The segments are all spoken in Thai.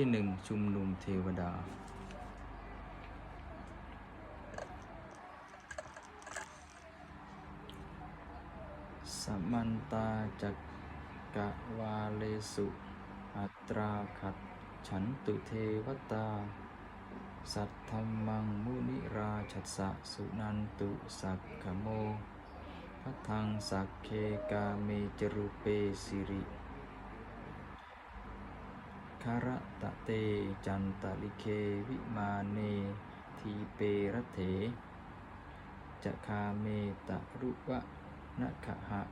ที่หนึ่งชุมนุมเทวดา สมันตาจักกะวาเลสุ อัตราขัดฉันตุเทวตา สัทธรรมังมุนิราชัสสะสุนันตุสักขโมพัทังสักเคกาเมจรุเปสิริ คาระตะเต จันตะลิเควิมาเน ทีเปรเถจะคาเมตะรุวะนะขะหะ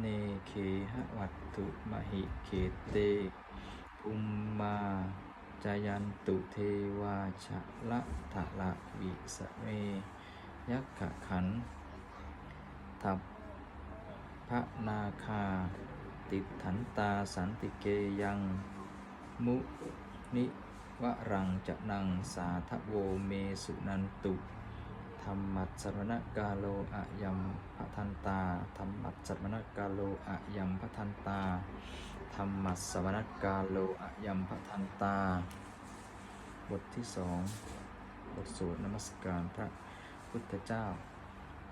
เนเคหะวัตถุมหิเขเตภูมมาจายันตุเทวาชะละทะละวิสเม ยักขะขันทับพระนาคา ติดถันตาสันติเกยัง มุนิวรังจะนังสาทโวเมสุนันตุธรรมัสสรณกาโลอะยัมพะทันตาธรรมัสสรณกาโลอะยัมพะทันตาธรรมัสสรณกาโลอะยัมพะทันตา บทที่สองบทสวดนมัสการพระพุทธเจ้า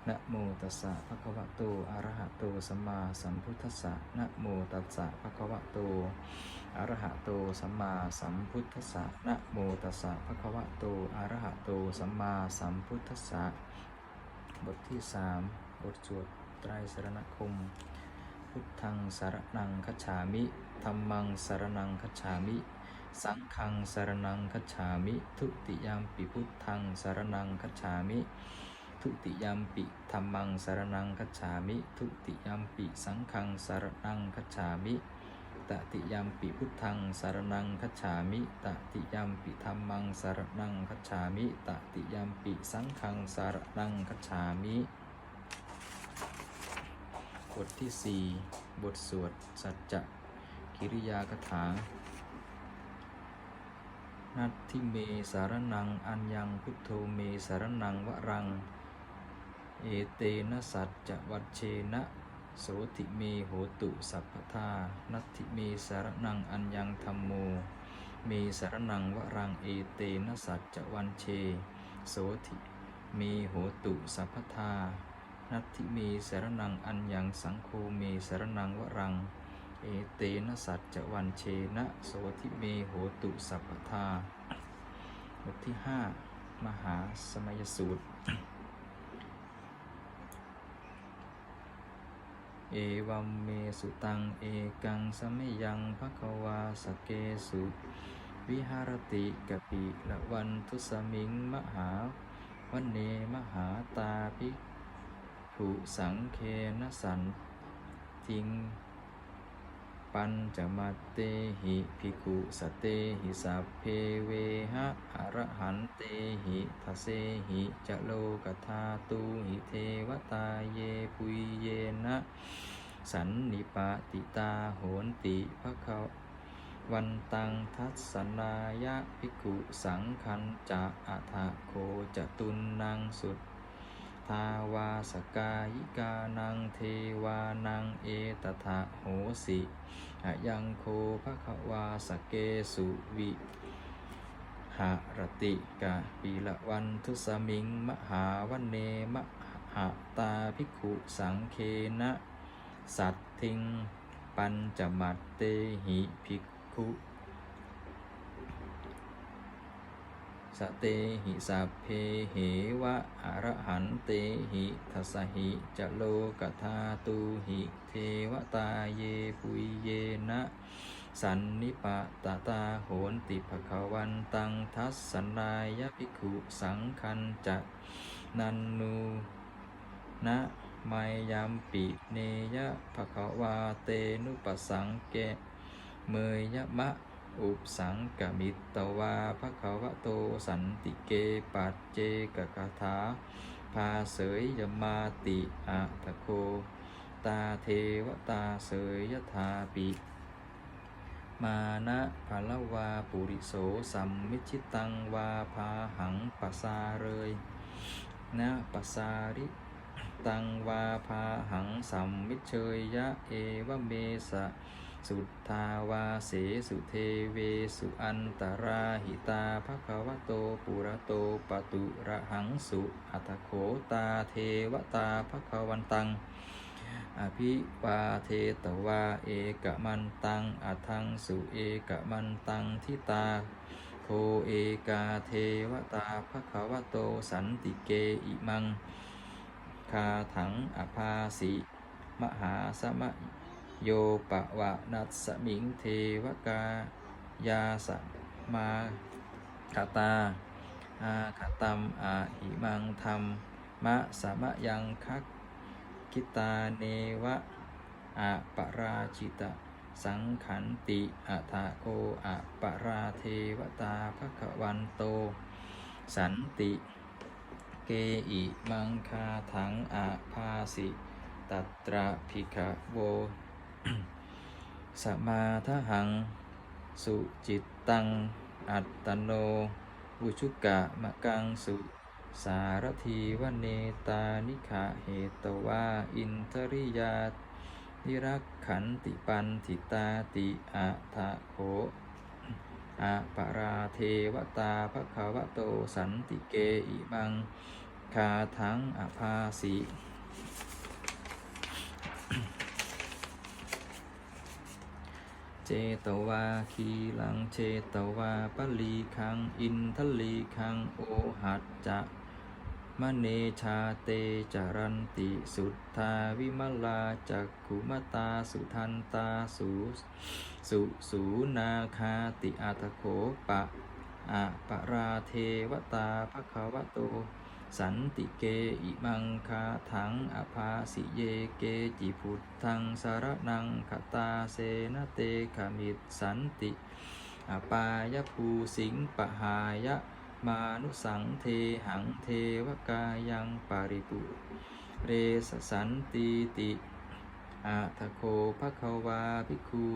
นะโมตัสสะภะคะวะโต อะระหะโต สัมมาสัมพุทธัสสะนะโมตัสสะภะคะวะโต อะระหะโต สัมมาสัมพุทธัสสะนะโมตัสสะภะคะวะโต อะระหะโต สัมมาสัมพุทธัสสะ บทที่สามบทสวดไตรสรณคม พุทธังสารนังคัจฉามิธัมมังสารนังคัจฉามิ สังฆังสารนังคัจฉามิ ทุติยามปิพุทธังสารนังคัจฉามิ ทุติยามปิธัมมังสารนังคัจฉามิ ทุติยามปิสังฆังสารนังคัจฉามิ ตติยามปิพุทธังสารนังคัจฉามิ ตติยามปิธัมมังสารนังคัจฉามิ ตติยามปิสังฆังสารนังคัจฉามิบทที่สี่บทสวด สัจจะกิริยากถานัตทิเมสารนัง อัญญังพุทโธเมสารนังวรัง เอเตนะสัจจวัชเชนะโสติเมโหตุสัพพทานัตถิเมสารนังอัญญังธรรมโม เมสารนังวรังเอเตนะสัจจวันเช โสติเมโหตุสัพพทานัตถิเมสารนังอัญญังสังโฆเมสารนังวรัง เอเตนะสัจจวันเชนะโสทิเมโหตุสัพพทาบทที่ห้ามหาสมัยสูตร เอวัมเมสุตัง เอกังสมยังภควาสเกสุ วิหารติกปิละวันทุสมิงมหาวันเนมหาตาภิกขุสังเคนะสัน ทิง ปัญจมาเตหิภิกขุสเตหิสัพเพเวหะอรหันเตหิทัสเสหิจะโลกธาตุหิเทวตาเยปุยเยนะ สันนิปาติตาโหนติภะคะวันตังทัศนายะภิกขุสังคันจะอัฏฐโคจะตุนนางสุด ทาวาสกายิกานังเทวานังเอตถะโหสิยังโคภะควาสเกสุวิหรติกะปีละวันทุสมิงมหาวันเนมหาตาภิกขุสังเคนะ สัตทิง ปัญจมัตเตหิภิกขุ สเตหิสัพเพเหวะอรหันเตหิทัสสหิจะโลกธาตุหิเทวตาเยปุยเยนะ สันนิปะตาตาโหนติภควันตังทัสสนายภิกขุสังคันจักนันนูนะไมยามปิเนยะภควาเตนุปสังเกเมยยะมะ อุปสังกมิตตวาภควะโตสันติเกปัจเจกคาถาพาเสยยมาติอะทะโค ตาเทวตาเสยยธาปิ มานะภลวาปุริโสสัมมิชิตังวาพาหังปัสสาเรยนะปัสสาริตังวาพาหังสัมมิเชยยะเอวเมสะ สุทธาวาเสสุเทเวสุอันตราหิตาภควโตปุระโตปตุระหังสุอัตโขตาเทวตาภควันตัง อภิวาเทตวาเอกมันตังอัทังสุเอกมันตังทิตาโคเอกาเทวตาภควโตสันติเกอิมังคาถังอภาสิมหาสมะ โยปะวะนัสมิงเทวกายาสมาคตาอาคตัมอาหิมังธรรมมะสมะยังคักคิตาเนวะอะปราชิตะสังขันติอัทาโกอะปราเทวตาภควันโต สันติ เกอิมังคาถังอาภาสิ ตัตระภิกขโว สมาทหัง สุจิตตัง อัตตโนอุชุกะมะกังสุสารทีวเนตานิขาเหตวาอินทริยานิรักขันติปันทิตาติอะทะโขอะปราเทวตาภควโตสันติเกอิมังคาทังอภาสิ เจตวาคีลังเจตวาปลีคัง อินทลีคัง โอหัจจะมะเนชาเตจารันติสุทธาวิมลาจักขุมตาสุทันตาสุสุสูนาคาติอาตโขปะอะปะราเทวตาภควโต สันติเกอิมังคาถังอภาสิเยเกจิพุทธังสารนังคตาเสนเตขมิตสันติอปายภูสิงปหายะมานุสังเทหังเทวกายังปาริปุเรสสันติติอาทโคภควาภิกขุ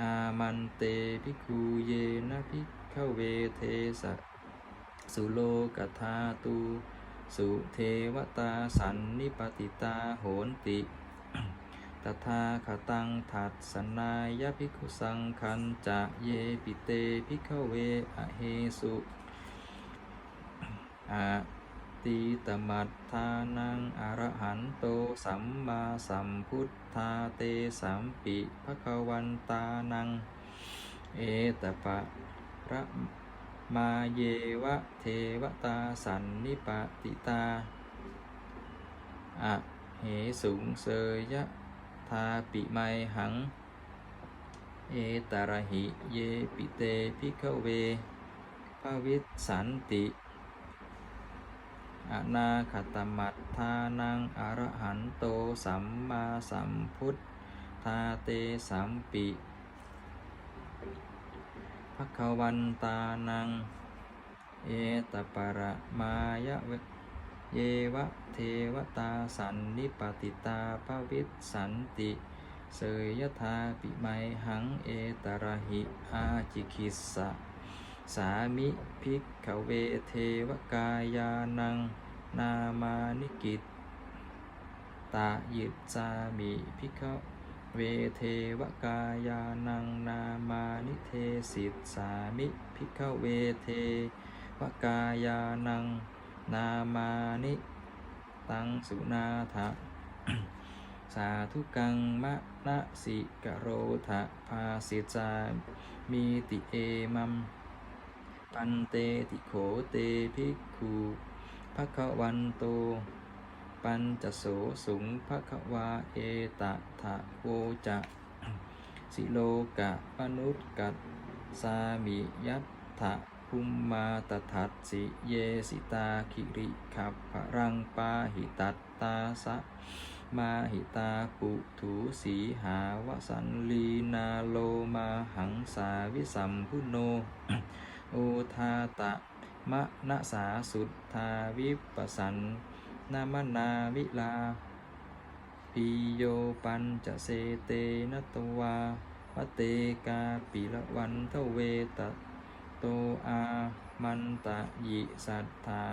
อามันเตภิกขุเยนะภิกขเวเทสะ สุโลกธาตูสุเทวตาสันนิปติตาโหนติตถาคตังทัดสนายภิกขุสังคันจะเยปิเตภิกขเวอเหสุอาตีตมัตทานังอรหันโตสัมมาสัมพุทธาเตสัมปิภควันตานัง เอตปะระ มาเยวะเทวตาสันนิปติตาอะเหสุงเสยยะทาปิไมหัง เอตาระหิเยปิเตพิกเวภวิสสันติอนาคตมัตทานังอรหันโตสัมมาสัมพุทธาเตสัมปิ ภควันตานัง เอตปะระมายะเวยวะเทวตาสันนิปติตาภวิสันติ เสยยธาปิไมหังเอตระหิอาจิคิสสะสามิภิกขเวเทวกายานัง นามานิกิตตายิตสามิภิกข เวเทวกายานังนามานิเทสิตสามิภิกเวเทวกายานังนามานิตังสุนาถะสาธุกังมะนะสิกโรทะภาสิจามีติเอมัมปันเตติโขเตภิกขุภะคะวันโต ปัญจโสสุงภควาเอตะทะโวจะสิโลกะมนุษกัสสามิยัตถะภูมมาตถัสสิเยสิตาคิริขับพรังปาหิตัตตาสะมาหิตาปุถูสีหาวสันลีนาโลมาหังสาวิสัมพุโน โอทาตะมะนะสาสุทธาวิปสัน นามนาวิลาปิโยปัญจะเสเตนตวาปเตกาปิละวันเทเวตโตอามันตะยิสัทธา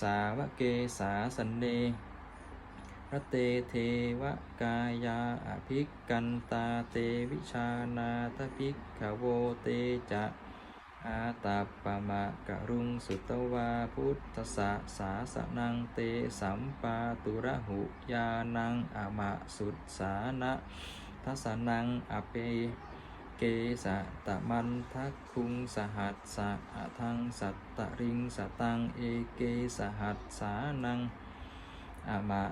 สาวะเกสาสันเนระเตเทวกายาอภิกกันตาเตวิชานาทภิกขโวเตจะ อาตาปะมะกะรุงสุตวาพุทธสสะสาสนังเตสัมปาตุระหุยานังอมะสุดสานะทัสนังอเปเกสะตะมันทักคุงสหัสสะอะทังสัตตะริงสตังเอเกสหัสสานังอมะ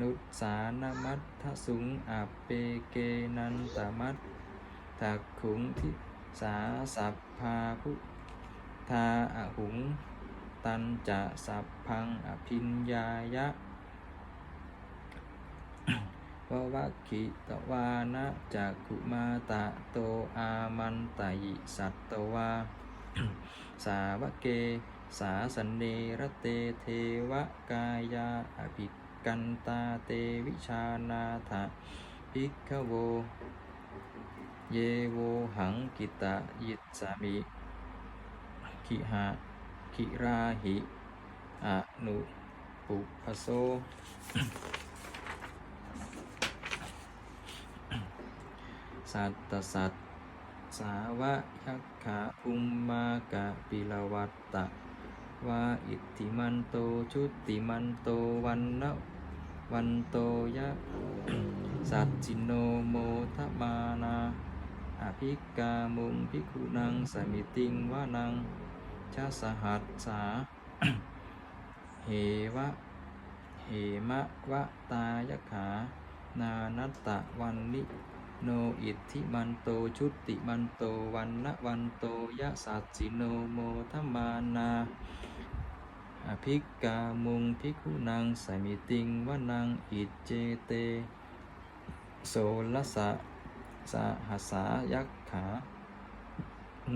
นุสานมัตทสุงอเปเกนันตมัตทักขุงทิ สาสัพพาพุทาอะหุง ตันจะสัพพังอภินญายะวะวะคิตวานะจักขุมาตะโตอามันตยิสัตตวา สาวะเก สาสันเนรเตเทวกายาอภิกันตาเตวิชานาถะภิกขโว เยโวหังกิตะยิตสามิขิหะขิราหิอนุปุพโสสัตตสัตสาวะยักขาอุมมากะปิลวัตตะวาอิทธิมันโตชุติมันโตวันนะวันโตยะสัจจิโนโมทมานา อภิกามุงพิกุนังสมิติงวานังชาสหัสสาเหวะเหมะวะตายขา นานัตตะวันนิโนอิทธิมันโตชุติมันโตวันนะวันโตยะสัจจิโนโมทัมานาอภิกามุงพิกุนังสมิติงวนังอิจเจเต โสลสะ สะหัสายักขา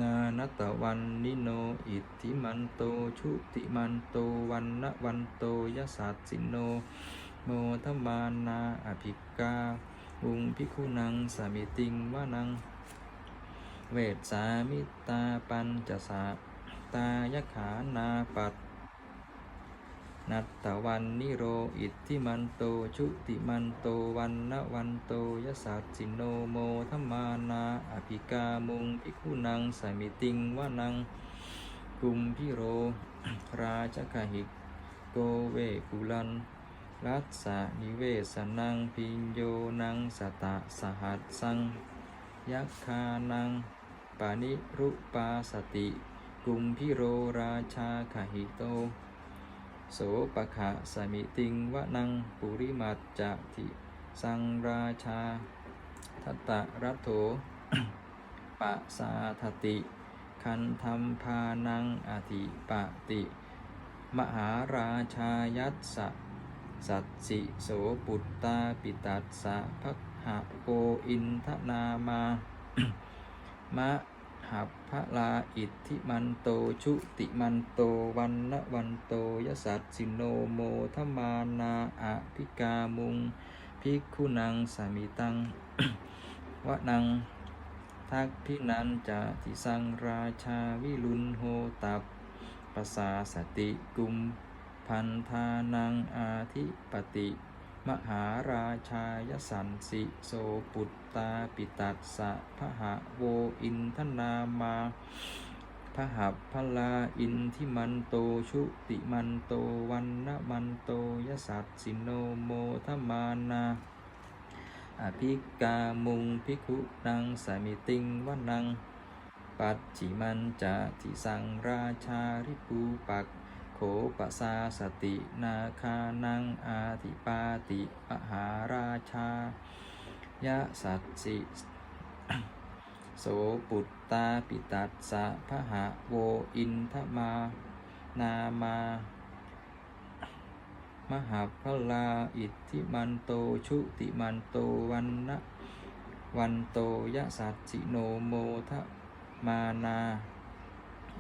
นานัตตวันนิโน อิทธิมันโต ชุติมันโต วันนะวันโตยะสัจจิโน โมทัมมานาอภิกาอุงพิคุนังสามิติงวานัง เวทสามิตาปัญจสาตายขานาปัต นัตตวันนิโรอิทธิมันโตชุติมันโตวันนวันโตยสัจจิโนโมทมานาอภิกามุงพิคุนังสมิติงวานังกุมพิโร ราชกหิกโกเวกุลันรัสสะนิเวสนังพิญโยนังสตะสหัสสังยักคานังปานิรุปาสติ กุมพิโรราชาขหิโต โสปะขะสมิติงวะนังปุริมัจจะทิสังราชาทัตตะรัตโถปะสาทติ คันธรรมพานังอธิปติ มหาราชายัสสะสัตสิโสปุตตาปิตัสสะพักหะโปอินทนามา มะ หับพระลาอิทธิมันโตชุติมันโตวันนะวันโตยสัตสิโนโมทมานาอภิกามุงภิกขุนังสามิตังวะนังทักพินันจะทิสังราชาวิลุนโหตับปสาสติกุม พันธานังอาทิปติ มหาราชายสันสิโสปุต ตาปิตัสสะพหะโวอินทนามาพหับพลาอินทิมันโตชุติมันโตวันนะมันโตยสัตสิโนโมทมานาอภิกามุงพิคุนังสามิติงวันัง ปัจฉิมันจะทิสังราชาริปูปักโขปสาสตินาคานังอาทิปาติมหาราชา ยะสัตสิโสปุตตาปิตัสสะพหะโวอินทมา นามามหาพลาอิทธิมันโตชุติมันโตวันนะวันโตยะสัจจิโนโมทะมานา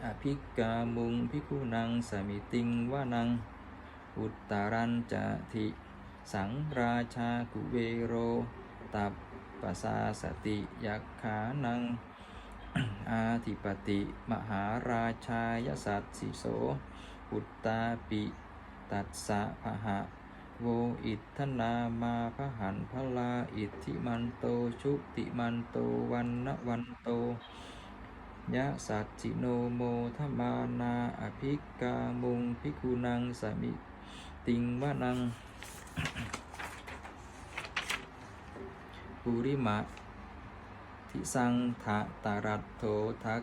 อภิกามุงพิคุนังสมิติงวานัง อุตตารันจะทิ สังราชากุเวโร ตับปสาสติยักขานัง อาธิปติ มหาราชายสัตสิโส อุตตาปิ ตัสสะพหะ โวอิทธนามาพหันพลาอิทธิมันโตชุติมันโตวันนวันโตยะสัจจิโนโมทมานาอภิกามุงพิกุนังสมิติงวะนัง ปุริมะ ทิสังทะตารัตโถทัก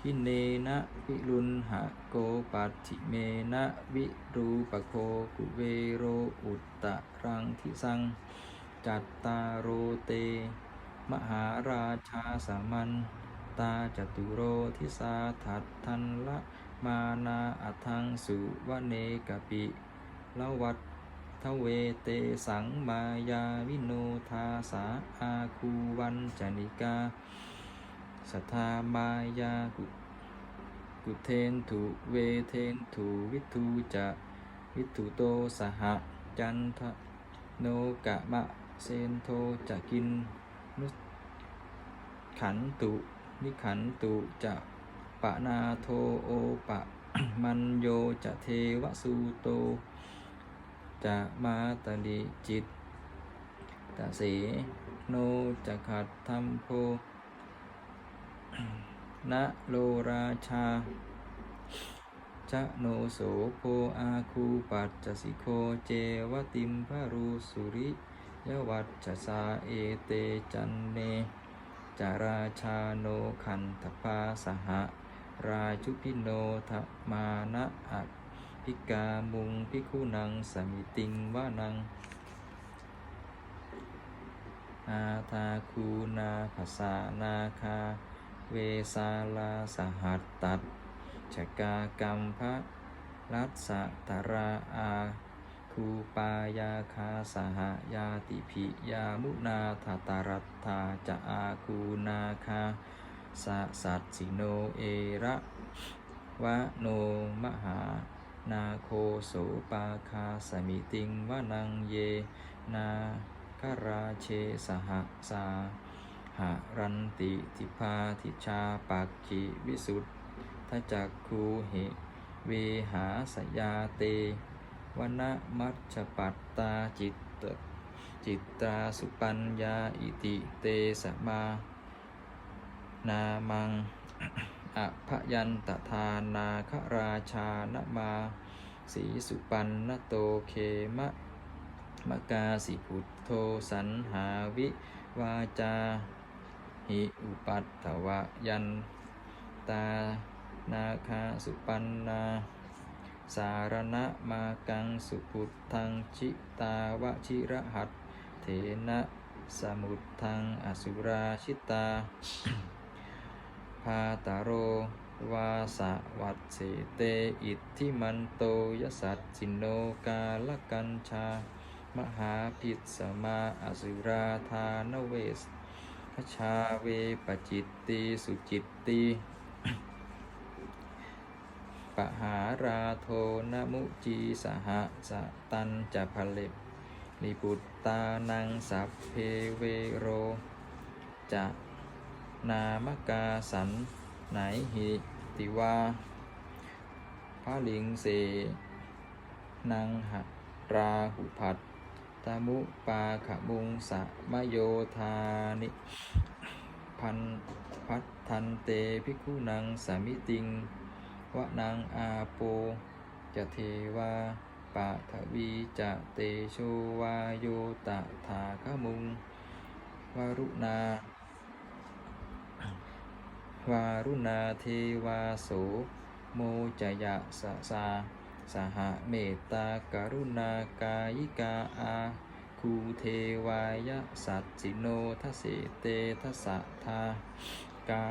คินเนนะวิรุณหะโกปัติเมนะวิรูปโคกุเวโรอุตตะรังทิสัง จัตตารโรเต มหาราชาสามัญตาจตุโรทิสาทัตทันละมานาอัทังสุวเนกปิละวัต ทเวเตสังมายาวิโนทาสาอาคูวันจนิกาสัทธามายากุกุเทนถุเวเทนถุวิทูจะวิทุโตสหจันทโนกะมะเซนโทจะกินนุขันตุนิขันตุจะปะนาโทโอปะมันโยจะเทวสูโต จะมาตลิจิตตเสโนจะขัดธรรมโพนะโลราชาจะโนโสโพอาคูปัจจสิโคเจวติมพารูสุริยวัจจสาเอเตจันเนจาราชาโนขันธพาสหะราชุพิโนทมานะอั พิกามุงพิคุนังสมิติงวานัง อาทาคูนาภาษานาคา เวสาลาสหัตตัดชกากรรมพระรัสสตราอาคูปายาคาสหายาติภิยามุนาทาตารัตถาจะอาคูนาคาสสัตสิโนเอระวะโนมหา นาโคโสปาคาสมิติงวานังเย นาคาราเชสหสาหารันติทิพาทิชาปักขิวิสุทธจักคูเหเวหาสยาเตวนะมัชฌปัตตาจิตตจิตตาสุปัญญาอิติเตสมา นามัง อภยันตทานาคราชานมาสีสุปันนโตเคมะมะกาสิพุทโธสันหาวิวาจาหิอุปัตถวะยันตานาคาสุปันนา สารณะมากังสุพุทธังชิตาวชิระหัตเถนะสมุทธังอสุราชิตา พาตาโร วาสะวัตเสเต อิทธิมันโตยสัตสินโนกาลกัญชา มหาพิสมาอสุราธานเวสพชาเวปจิตติสุจิตติปหาราโทนมุจีสหสะตันจะพเลนิปุตตานังสัพเพเวโร จะ นามกาสันไหนหิติวาพระลิงเสนังหราหุพัดตตมุปาขมุงสะมโยธานิ พันพัททันเตภิกุนังสามิติงวะนังอาโปจะเทวาปะทวีจะเตโชวาโยตะถาขมุงวารุณา วารุณาเทวาโสโมจยะสะสาสหเมตตากรุณากายิกาอาคูเทวายะสัจจิโนทเสเตทสะทากา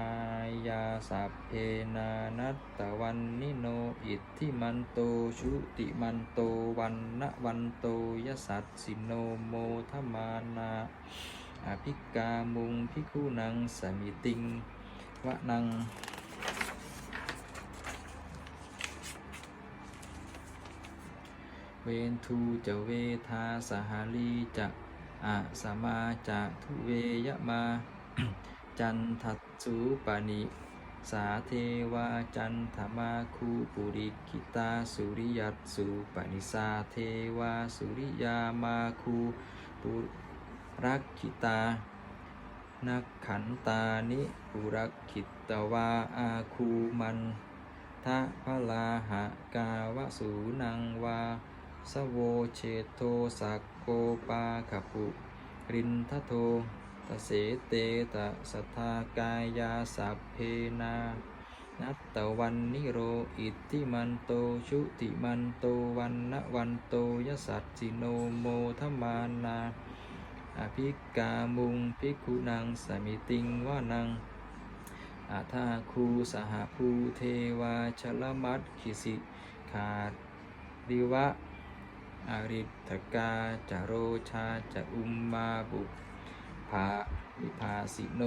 ยาสัพเพนานัตตวันนิโนอิทธิมันโตชุติมันโตวันนะวันโตยสัตสิโนโมทมานาอภิกามุงพิคุนังสมิติง วะนังเวนทูจะเวทาสหาลีจะอะสมาจะทุเวยะมา จันทัตสูปานิสาเทวาจันธมาคูปุริกิตาสุริยัตสุปนิสาเทวาสุริยามาคูปุรักขิตา นักขันตานิปุรักขิตวาอาคูมันทะพลาหะกาวสูนังวา สโวเชโทสักโกปาขปุรินทโทตเสเตตะสัทธากายาสัพเพนา นัตตวันนิโรอิทิมันโตชุติมันโตวันนวันโตยสัตจิโนโมทมานา อภิกามุงภิกขุนังสมิติงวานังอาทาคูสหภูเทวาชลมัตคิสิขาดริวะอริทกาจโรชาจะอุมมาบุภาวิภาสิโน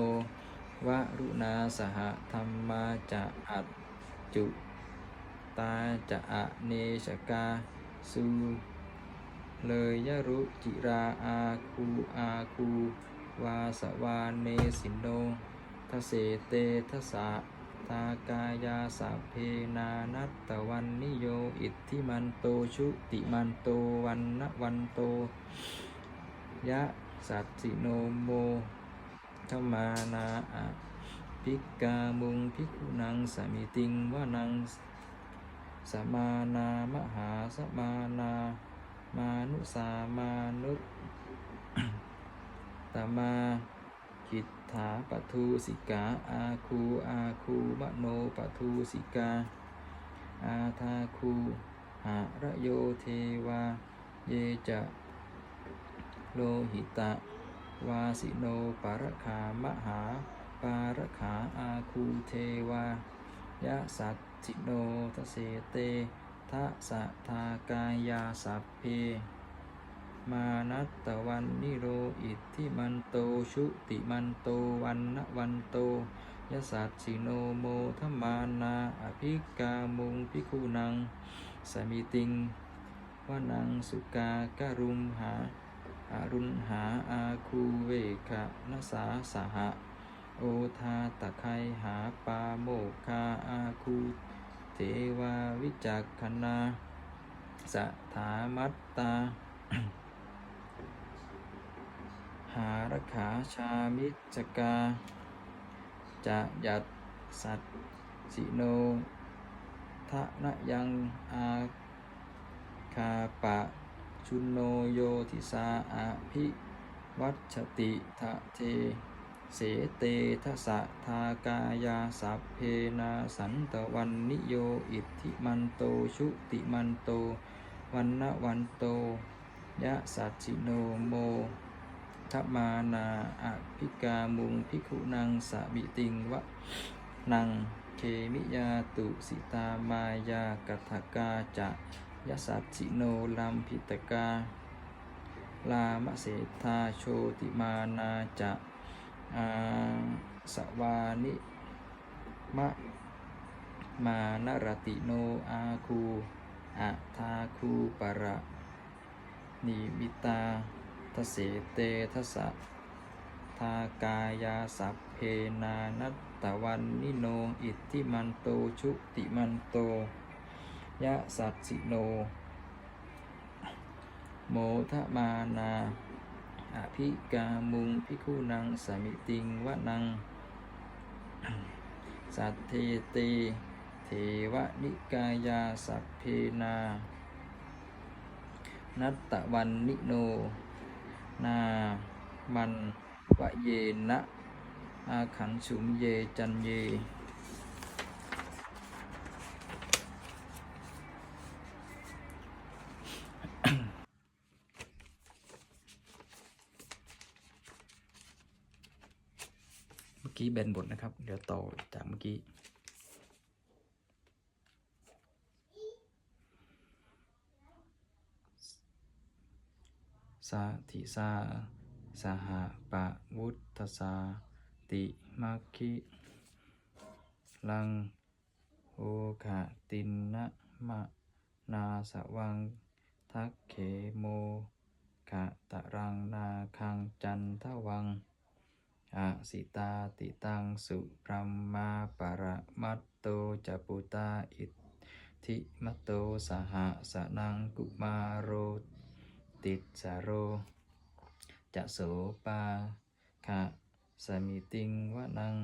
วรุณาสหธรรมาจะอัจจุตาจะอเนชกาสุ เลยยรุจิราอาคูอาคูวาสวาเนสินโนทเสเตทสะทากายาสัพเพนานัตตวันนิโยอิทธิมันโตชุติมันโตวันนวันโต ยะสัตสิโนโมธมานาอะพิกามุงพิกุนังสมิติงวานังสมานามหาสมานามานุ สามานุตมาคิดถาปทูสิกา อาคูอาคูมโนปทูสิกา อาทาคูหาระโยเทวา เยจะโลหิตะ วาสิโนปารคามหา ปารขาอาคูเทวายะสัตจิโนทเสเตทะสะทากายาสัพเพ มานัตตวันนิโรอิทธิมันโตชุติมันโตวันนวันโตยสัตสิโนโมทมานาอภิกามุงพิคุนังสมิติงวนังสุกาการุมหาอารุณหาอาคูเวคะนสาสหะ โอทาตะไคหาปาโมคาอาคูเทวาวิจักขณาสถามัตตา หารขาชามิจกาจะยัดสัตสิโนทะนะยังอาคาปะชุนโนโยทิสาอาภิวัชติทะเท เสเตทะสะทากายาสัพเพนาสันตวันนิโยอิทธิมันโตชุติมันโตวันนวันโตยะสัจจิโนโม ทมานาอภิกามุงพิคุนังสบิติงวะนังเคมิยาตุสิตามายากัตถกาจะยสัจิโนลัมพิตกา ลามเสธาโชติมานาจะอาสวานิมะมานรติโนอาคูอะทาคูปะระนิมิตา ทเสเตทสะทากายาสัพเพนานัตตวันนิโนอิทธิมันโตชุติมันโต ยะสัตสิโน โมทมานาอภิกามุงพิคุนังสมิติงวะนัง สัตเทเตเทวนิกายาสัพเพนา นัตตวันนิโน นามันวะเยนะอาขันสุมเยจันเยเมื่อกี้แบนบทนะครับ เดี๋ยวต่อจากเมื่อกี้ สาธิสาสหปะวุฒสาติมัคคิลังโอขะตินนะมะนาสวังทักเขโมขะตะรังนาคังจันทวังอาสิตาติตังสุพรัมมาปรมัตโตจปุตาอิทธิมัตโตสหสนังกุมาโรต ติสาโรจะโสปาคะสมิติงวะนัง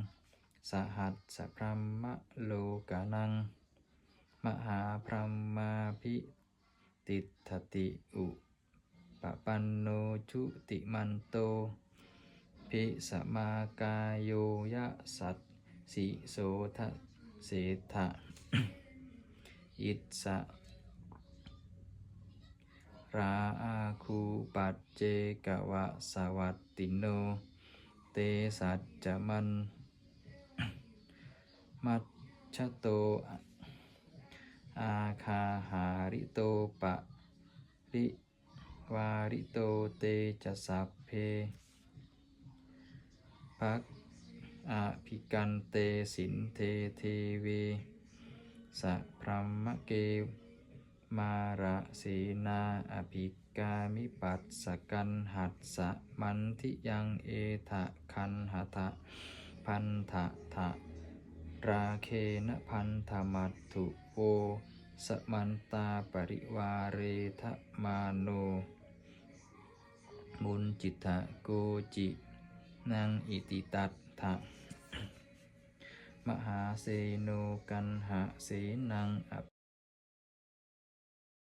สหัสสะพรมมะโลกานัง มหาพรหมาภิติทติอุปปันโนชุติมันโต ภิสมากายโยยะสัตสิโสทะเสทะอิสะ ราอาคูปัจเจกวะสวัตติโน เตสัจจมัน มัชโต อาคาหาริโตปะริวาริโตเตจะสัพเพปักอภิกันเตสินเทเทเวสัพรหมเก มาระสีนาอภิกามิปัสสกันหัสสะมันทิยังเอทะคันหทะพันธะทะราเคนะพันธมัตถุโวสมันตาปริวาเรทะมาโน มุนจิตะโกจินังอิติตัตถะมหาเสโนกันหะเสนังอ